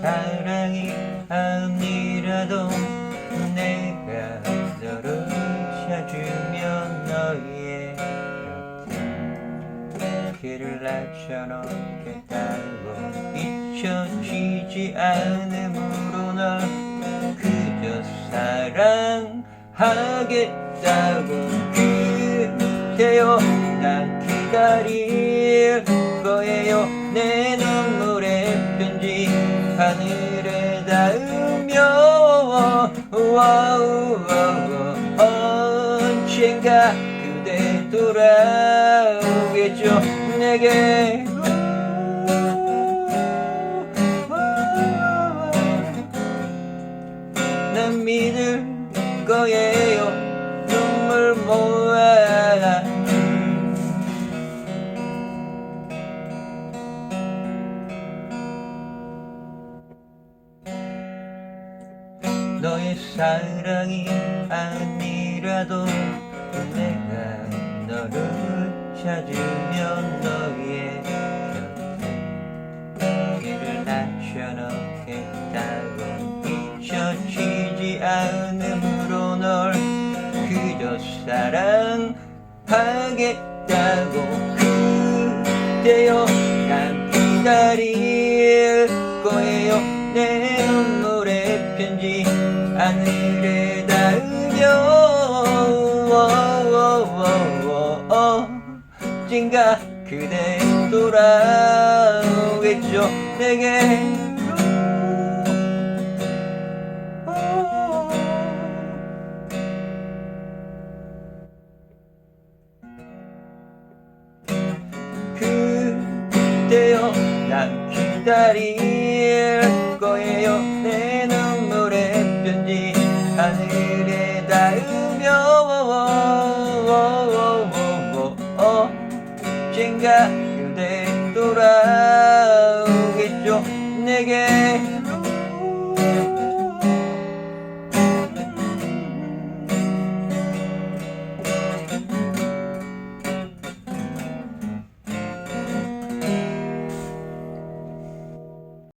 사랑이 아니라도 내가 너를 찾으면 너의 곁에 길을 낮춰놓겠다고 잊혀지지 않으므로 널 그저 사랑하겠다고 그대여 난 기다릴 거예요. 내 편지 하늘에 닿으며 언젠가 그대 돌아오겠죠. 내게 난 믿을 거예요. 눈물 모아 너의 사랑이 아니라도 내가 너를 찾으면 너의 곁에 길을 낮춰놓겠다고 잊혀지지 않으므로 널 그저 사랑하겠다고 그대여 난 기다릴 거예요. 내 눈물의 편지 하늘에 닿으며 언젠가 그대 돌아오겠죠. 내게. 그대여 난 기다릴 거예요. 내 편지 하늘에 닿으며 언젠가 그대 돌아오겠죠? 내게